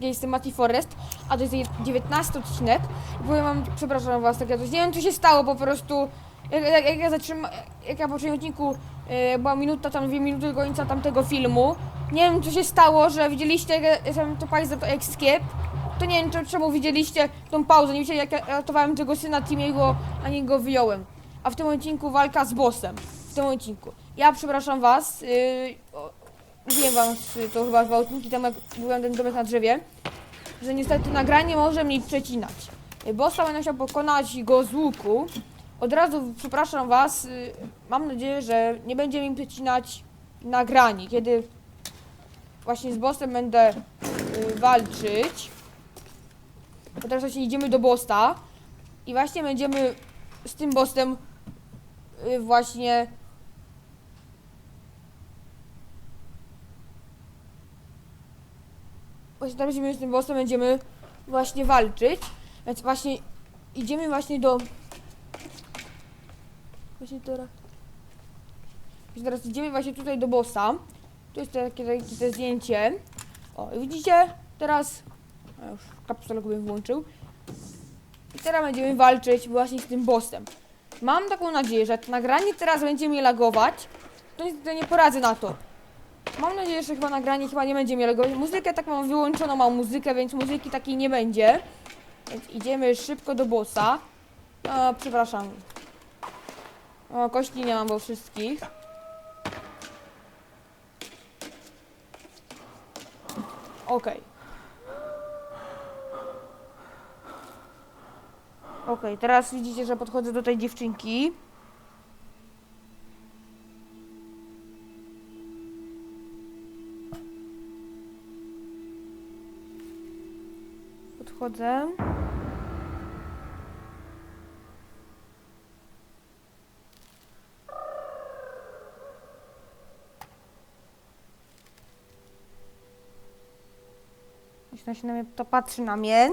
jest Mati Forest, a to jest jej 19 odcinek. Powiem wam, przepraszam was, tak ja coś, nie wiem co się stało po prostu. Jak, jak, jak ja zatrzymałem, jak ja po odcinku e, była minuta, tam dwie minuty do końca tamtego filmu. Nie wiem co się stało, że widzieliście, jak ja to państwo to escape. To nie wiem czy- czemu widzieliście tą pauzę, nie wiecie jak ja ratowałem tego syna Timiego, a nie go wyjąłem. A w tym odcinku walka z bossem. W tym odcinku. Ja przepraszam was, yy, Mówiłem wam to chyba dwa odcinki temu, jak byłem ten domek na drzewie, że niestety nagranie może mi przecinać. Y, Bossa będę musiał pokonać go z łuku. Od razu przepraszam was, y, mam nadzieję, że nie będzie mi przecinać nagranie, kiedy właśnie z bossem będę y, walczyć. Bo teraz właśnie idziemy do bossa i właśnie będziemy z tym bossem y, właśnie właśnie teraz będziemy z tym bossem będziemy właśnie walczyć. Więc właśnie idziemy właśnie do. Właśnie teraz. Właśnie teraz idziemy właśnie tutaj do bossa. Tu jest takie, takie te zdjęcie. O, i widzicie? Teraz. A już kapsulę bym włączył. I teraz będziemy walczyć właśnie z tym bossem. Mam taką nadzieję, że jak nagranie teraz będzie mnie lagować, to nie poradzę na to. Mam nadzieję, że chyba nagranie chyba nie będzie miało go. Muzykę tak mam wyłączoną, mam muzykę, więc muzyki takiej nie będzie. Więc idziemy szybko do bossa. O, przepraszam. O, kości nie mam, bo wszystkich. Okej. Okej, teraz widzicie, że podchodzę do tej dziewczynki. Podchodzę. Jeśli się na mnie, to patrzy na mnie.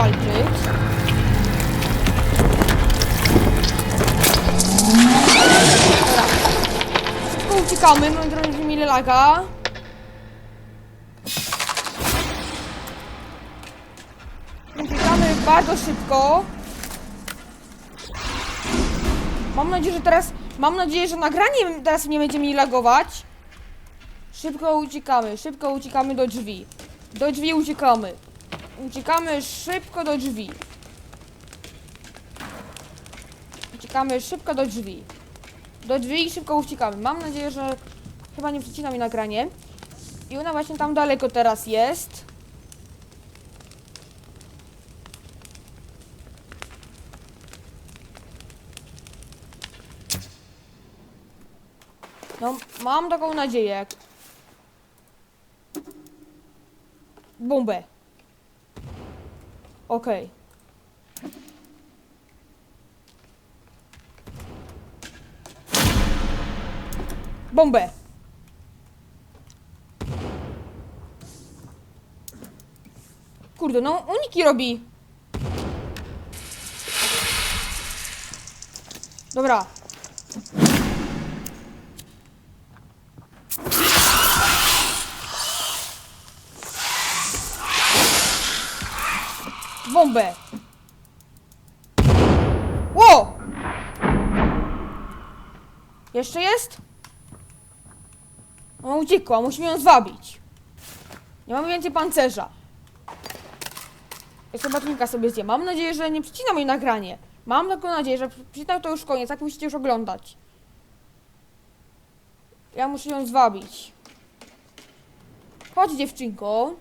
Walczyć. Dobra. Szybko uciekamy, mamy trochę mile laga. Uciekamy bardzo szybko. Mam nadzieję, że teraz... Mam nadzieję, że nagranie teraz nie będzie mi lagować. Szybko uciekamy, szybko uciekamy do drzwi. Do drzwi uciekamy. Uciekamy szybko do drzwi. Uciekamy szybko do drzwi. Do drzwi i szybko uciekamy. Mam nadzieję, że chyba nie przecina mi nagranie. I ona właśnie tam daleko teraz jest. No, mam taką nadzieję. Bombę. Okej. Bombę. Kurde, no uniki robi. Dobra. Bombę. Ło! Jeszcze jest? Ona uciekła, musimy ją zwabić. Nie mamy więcej pancerza. Jeszcze batonnika sobie zjem. Mam nadzieję, że nie przycina moje nagranie. Mam taką nadzieję, że przycinał to już koniec, tak musicie już oglądać. Ja muszę ją zwabić. Chodź dziewczynko.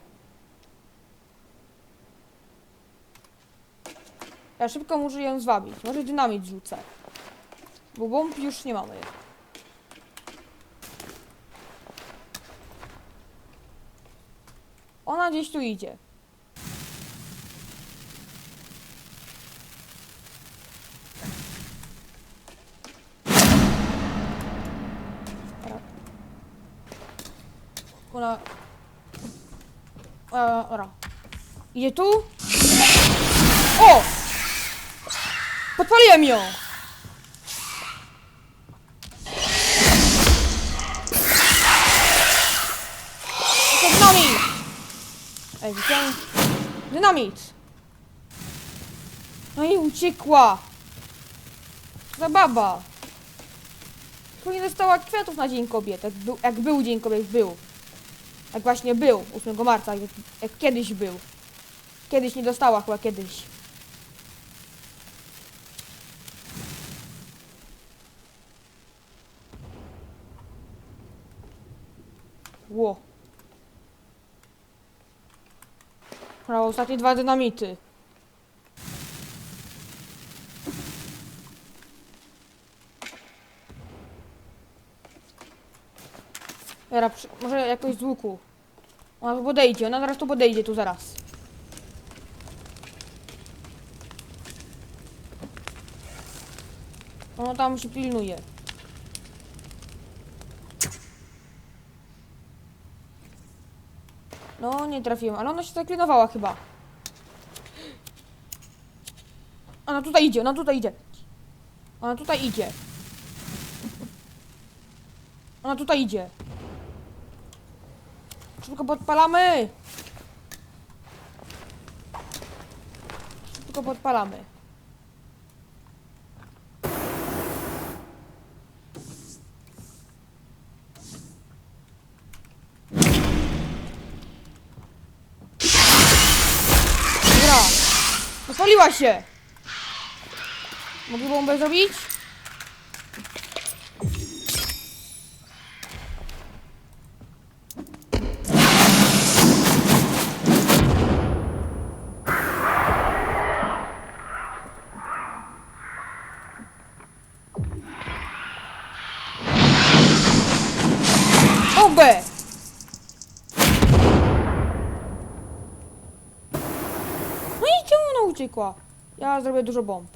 Ja szybko muszę ją zwabić. Może dynamit rzucę. Bo bomb już nie mamy. Ona gdzieś tu idzie. Ona... E, ora. Idzie tu? O! Podpaliłem ją! Dynamit! Ej, widziałem... Dynamit! No i uciekła! Za baba! Tu nie dostała kwiatów na Dzień Kobiet, jak był, jak był Dzień Kobiet, był. Jak właśnie był, 8 marca, jak, jak kiedyś był. Kiedyś nie dostała, chyba kiedyś. Ło. Dobra, ostatnie dwa dynamity. Przy, może jakoś z łuku. Ona tu podejdzie, ona zaraz tu podejdzie, tu zaraz. Ona tam się pilnuje. No, nie trafiłem, ale ona się zaklinowała chyba. Ona tutaj idzie, ona tutaj idzie. Ona tutaj idzie. Ona tutaj idzie. Szybko podpalamy! Szybko podpalamy. Dobra. Zapaliła się! Mogę bombę zrobić? Ona uciekła? Ja zrobię dużo bomb.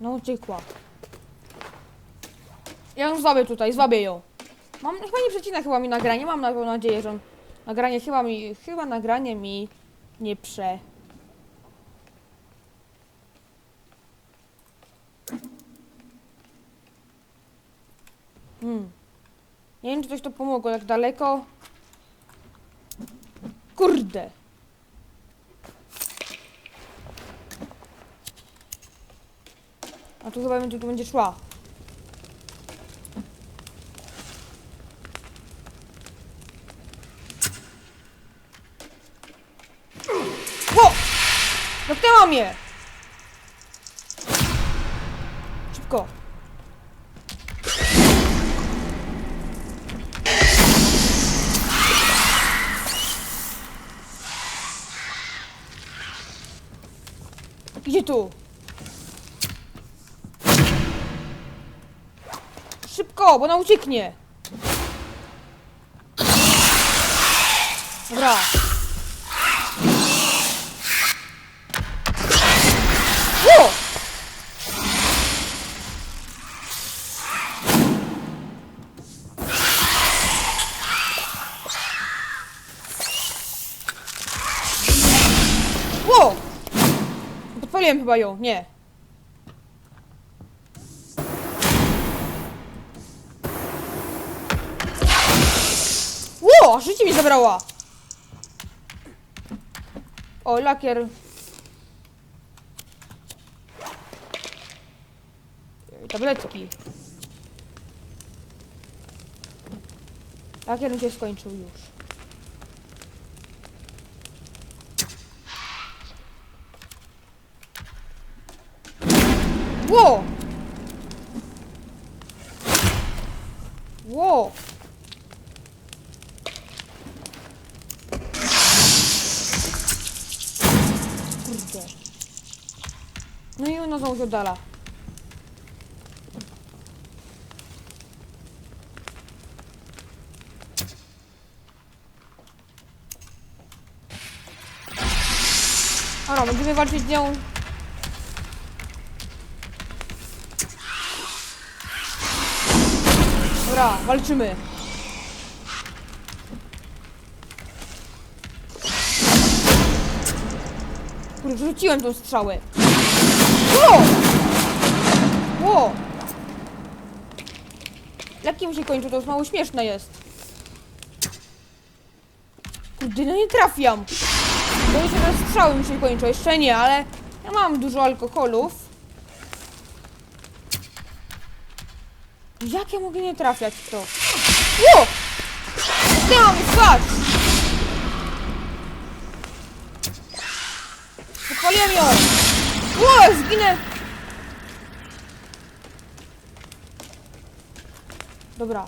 No uciekła. Ja ją zwabię tutaj, zwabię ją. Mam, chyba nie przecina chyba mi nagranie, mam na- nadzieję, że on, nagranie chyba mi, chyba nagranie mi nie prze. Hmm. Nie wiem, czy coś to pomogło, tak daleko. Kurde. A tu chyba będzie, tu będzie szła. Ło! Dotknęła mnie! Szybko. Idzie tu. Szybko, bo ona ucieknie. Dobra. Podpaliłem chyba ją, nie. Ło! Życie mi zabrała! O, lakier. Tabletki. Lakier się skończył już. Ło! Ło! Kurde. No i ona znowu dala. Dobra, będziemy walczyć z nią Dobra, walczymy. Kurde, wrzuciłem tą strzałę. Ło! Ło! Lekkim się kończy, to już mało śmieszne jest. Kurde, no nie trafiam. To już teraz strzały mi się kończą, jeszcze nie, ale ja mam dużo alkoholów. Jak ja mogę nie trafiać w to? Ło! Zdjęłam skacz! Wypaliłem ją! Ło, zginę! Dobra.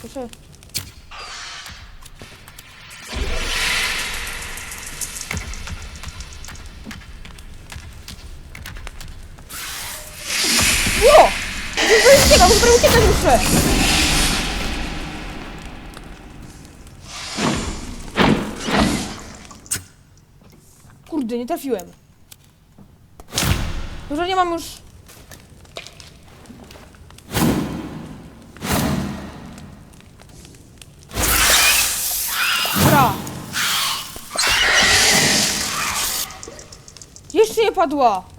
Proszę. Kurde, nie trafiłem. Może nie mam już... Dobra. Jeszcze nie padła.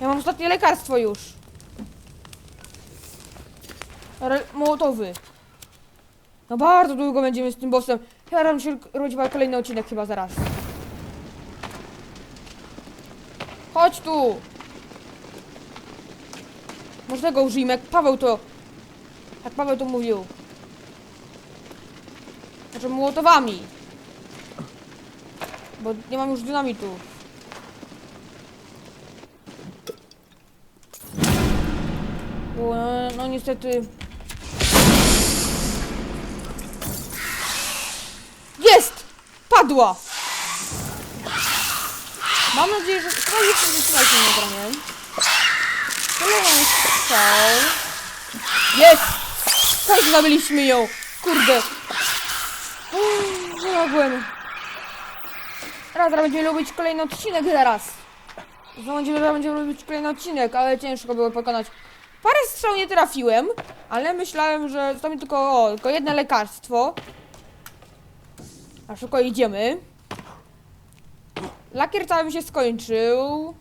Ja mam ostatnie lekarstwo już. Re Mołotowy. No bardzo długo będziemy z tym bossem. Ja nam się chyba kolejny odcinek chyba zaraz. Chodź tu. Może tego użyjmy, jak Paweł to... Jak Paweł to mówił. Znaczy młotowami. Bo nie mam już dynamitu. Bo, no niestety... Jest! Padła! Mam nadzieję, że... Chyba jeszcze nie trzymajcie nagraniem. Kolejny strzał. Jest! Końcu zabiliśmy ją! Kurde! Uuu, mogłem. Teraz będziemy robić kolejny odcinek zaraz. Znowu będziemy, będziemy robić kolejny odcinek, ale ciężko było pokonać. Parę strzał nie trafiłem, ale myślałem, że zostało mi tylko, o, tylko jedno lekarstwo. A szybko idziemy. Lakier cały mi się skończył.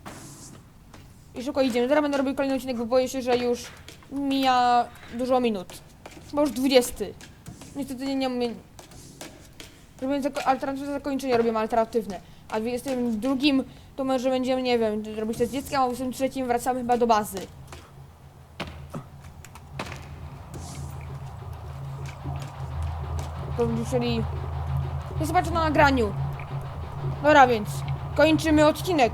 I szybko idziemy. Zaraz będę robił kolejny odcinek, bo boję się, że już mija dużo minut. Chyba już 20. Niestety nie, nie Robię zako- alternatywne zakończenie, robię alternatywne. A w 22 to może będziemy, nie wiem, robić to z dzieckiem, a w 23 wracamy chyba do bazy. To będziemy musieli... Ja zobaczę na nagraniu. Dobra, więc kończymy odcinek.